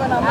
நம்ம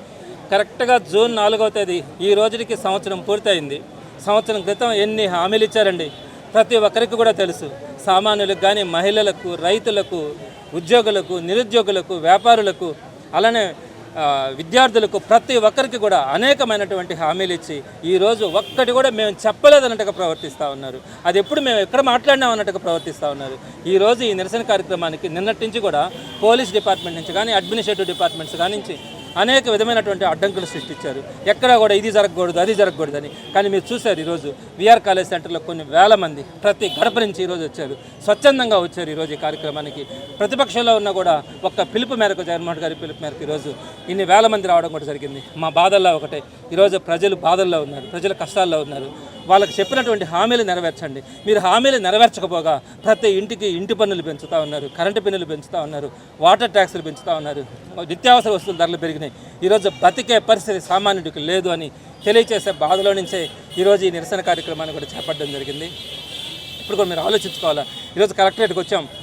కరెక్ట్గా జూన్ నాలుగవ తేదీ ఈ రోజుకి సంవత్సరం పూర్తయింది. సంవత్సరం క్రితం ఎన్ని హామీలు ఇచ్చారండి? ప్రతి ఒక్కరికి కూడా తెలుసు. సామాన్యులకు కానీ మహిళలకు రైతులకు ఉద్యోగులకు నిరుద్యోగులకు వ్యాపారులకు అలానే విద్యార్థులకు ప్రతి ఒక్కరికి కూడా అనేకమైనటువంటి హామీలు ఇచ్చి ఈరోజు ఒక్కటి కూడా మేము చెప్పలేదన్నట్టుగా ప్రవర్తిస్తూ ఉన్నారు. అది ఎప్పుడు మేము ఎక్కడ మాట్లాడినాం అన్నట్టుగా ప్రవర్తిస్తూ ఉన్నారు. ఈరోజు ఈ నిరసన కార్యక్రమానికి నిన్నటి నుంచి కూడా పోలీస్ డిపార్ట్మెంట్ నుంచి కానీ అడ్మినిస్ట్రేటివ్ డిపార్ట్మెంట్స్ కానీ అనేక విధమైనటువంటి అడ్డంకులు సృష్టించారు. ఎక్కడా కూడా ఇది జరగకూడదు అది జరగకూడదని కానీ మీరు చూశారు ఈరోజు విఆర్ కాలేజ్ సెంటర్లో కొన్ని వేల మంది ప్రతి గడప నుంచి ఈరోజు వచ్చారు. స్వచ్ఛందంగా వచ్చారు ఈరోజు ఈ కార్యక్రమానికి. ప్రతిపక్షంలో ఉన్న కూడా ఒక్క పిలుపు మేరకు జగన్మోహన్ గారి పిలుపు మేరకు ఈరోజు ఇన్ని వేల మంది రావడం కూడా జరిగింది. మా బాధల్లో ఒకటే ఈరోజు ప్రజలు బాధల్లో ఉన్నారు ప్రజలు కష్టాల్లో ఉన్నారు. వాళ్ళకి చెప్పినటువంటి హామీలు నెరవేర్చండి. మీరు హామీలు నెరవేర్చకపోగా ప్రతి ఇంటికి ఇంటి పన్నులు పెంచుతూ ఉన్నారు కరెంటు పన్నులు పెంచుతూ ఉన్నారు వాటర్ ట్యాక్స్లు పెంచుతూ ఉన్నారు. నిత్యావసర వస్తువుల ధరలు పెరిగినాయి. ఈరోజు బతికే పరిస్థితి సామాన్యుడికి లేదు అని తెలియచేసే బాధలో నుంచే ఈరోజు ఈ నిరసన కార్యక్రమాన్ని కూడా చేపట్టడం జరిగింది. ఇప్పుడు కూడా మీరు ఆలోచించుకోవాలా? ఈరోజు కలెక్టరేట్కి వచ్చాం.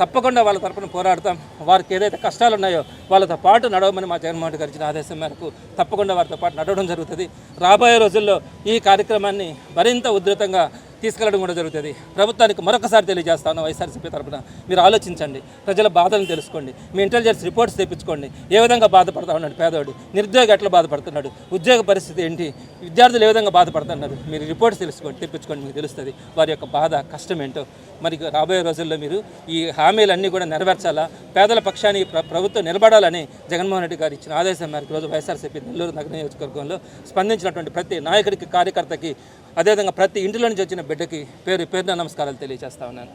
తప్పకుండా వాళ్ళ తరపున పోరాడతాం. వారికి ఏదైతే కష్టాలు ఉన్నాయో వాళ్ళతో పాటు నడవమని మా జగన్మోహన్ రెడ్డి గారు ఇచ్చిన ఆదేశం మేరకు తప్పకుండా వారితో పాటు నడవడం జరుగుతుంది. రాబోయే రోజుల్లో ఈ కార్యక్రమాన్ని మరింత ఉధృతంగా తీసుకెళ్ళడం కూడా జరుగుతుంది. ప్రభుత్వానికి మరొకసారి తెలియజేస్తాను వైఎస్ఆర్సీపీ తరపున. మీరు ఆలోచించండి. ప్రజల బాధలను తెలుసుకోండి. మీ ఇంటెలిజెన్స్ రిపోర్ట్స్ తెప్పించుకోండి. ఏ విధంగా బాధపడతా ఉన్నాడు పేదవాడు నిరుద్యోగి ఎట్లా బాధపడుతున్నాడు? ఉద్యోగ పరిస్థితి ఏంటి? విద్యార్థులు ఏ విధంగా బాధపడుతున్నారు? మీరు రిపోర్ట్స్ తెలుసుకోండి తెప్పించుకోండి మీకు తెలుస్తుంది. వారి యొక్క బాధ కష్టం ఏంటో? మరి రాబోయే రోజుల్లో మీరు ఈ హామీలన్నీ కూడా నెరవేర్చాలా? పేదల పక్షాన్ని ప్రభుత్వం నిలబడాలని జగన్మోహన్ రెడ్డి గారు ఇచ్చిన ఆదేశం మేరకు రోజు వైఎస్ఆర్సీపీ నెల్లూరు నగర నియోజకవర్గంలో స్పందించినటువంటి ప్రతి నాయకుడికి కార్యకర్తకి అదేవిధంగా ప్రతి ఇంటిలో నుంచి వచ్చిన బిడ్డకి పేరు పేరున నమస్కారాలు తెలియజేస్తా ఉన్నాను.